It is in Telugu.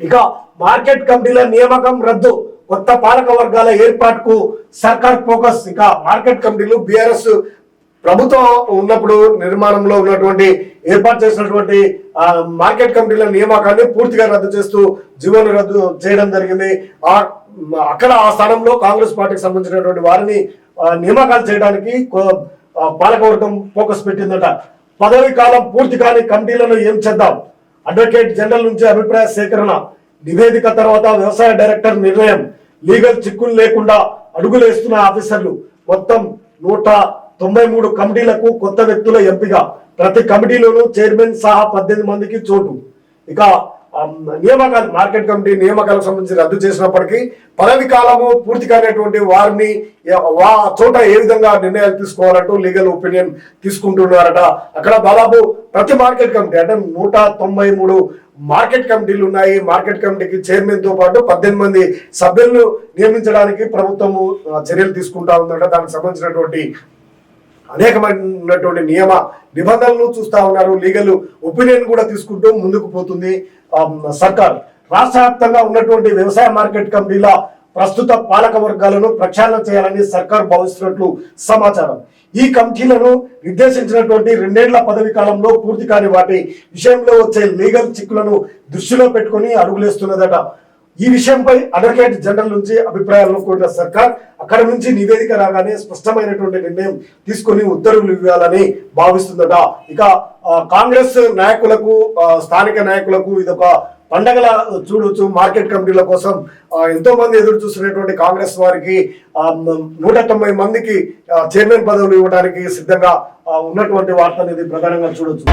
ఇక మార్కెట్ కమిటీల నియామకం రద్దు కొత్త పాలక వర్గాల ఏర్పాటుకు సర్కార్ ఫోకస్. ఇక మార్కెట్ కమిటీలు బీఆర్ఎస్ ప్రభుత్వం ఉన్నప్పుడు నిర్మాణంలో ఉన్నటువంటి ఏర్పాటు చేసినటువంటి ఆ, మార్కెట్ కమిటీల నియామకాన్ని పూర్తిగా రద్దు చేస్తూ జీవోను రద్దు చేయడం జరిగింది. ఆ అక్కడ ఆ స్థానంలో కాంగ్రెస్ పార్టీకి సంబంధించినటువంటి వారిని నియామకాలు చేయడానికి కో- పాలకవర్గం ఫోకస్ పెట్టిందట. పదవి కాలం పూర్తి కాని కమిటీలను ఏం చేద్దాం? అడ్వకేట్ జనరల్ నుంచి అభిప్రాయ సేకరణ నివేదిక తర్వాత వ్యవసాయ డైరెక్టర్ నిర్ణయం లీగల్ చిక్కులు లేకుండా అడుగులేస్తున్న ఆఫీసర్లు మొత్తం నూట తొంభై మూడు కమిటీలకు కొత్త వ్యక్తుల ఎంపిక. ప్రతి కమిటీలోనూ చైర్మన్ సహా పద్దెనిమిది మందికి చోటు. ఇక నియామకాలు మార్కెట్ కమిటీ నియామకాలకు సంబంధించి రద్దు చేసినప్పటికీ పదవి కాలము పూర్తి కానటువంటి వారిని వా చోట ఏ విధంగా నిర్ణయాలు తీసుకోవాలంటూ లీగల్ ఒపీనియన్ తీసుకుంటున్నారట. అక్కడ దాదాపు ప్రతి మార్కెట్ కమిటీ అంటే నూట తొంభై మూడు మార్కెట్ కమిటీలు ఉన్నాయి. మార్కెట్ కమిటీకి చైర్మన్తో పాటు పద్దెనిమిది మంది సభ్యులను నియమించడానికి ప్రభుత్వము చర్యలు తీసుకుంటా ఉందట. దానికి సంబంధించినటువంటి అనేకమైనటువంటి నియమ నిబంధనలు చూస్తా ఉన్నారు. లీగల్ ఒపీనియన్ కూడా తీసుకుంటూ ముందుకు పోతుంది. సర్కార్. రాష్ట్ర వ్యాప్తంగా ఉన్నటువంటి వ్యవసాయ మార్కెట్ కమిటీల ప్రస్తుత పాలక వర్గాలను ప్రక్షాళన చేయాలని సర్కార్ భావిస్తున్నట్లు సమాచారం. ఈ కమిటీలను నిర్దేశించినటువంటి రెండేళ్ళ పదవి కాలంలో పూర్తి కాని వాటి విషయంలో వచ్చే లీగల్ చిక్కులను దృష్టిలో పెట్టుకొని అడుగులేస్తున్నదట ఈ విషయంపై అడ్వకేట్ జనరల్ నుంచి అభిప్రాయాలను కోరిన సర్కార్ అక్కడ నుంచి నివేదిక రాగానే స్పష్టమైనటువంటి నిర్ణయం తీసుకొని ఉత్తర్వులు ఇవ్వాలని భావిస్తుందట. ఇక కాంగ్రెస్ నాయకులకు స్థానిక నాయకులకు ఇదొక పండగల చూడొచ్చు మార్కెట్ కమిటీల కోసం. ఎంతో మంది ఎదురు చూస్తున్నటువంటి కాంగ్రెస్ వారికి నూట తొంభై మందికి చైర్మన్ పదవులు ఇవ్వడానికి సిద్ధంగా ఉన్నటువంటి వార్త అనేది ప్రధానంగా చూడొచ్చు.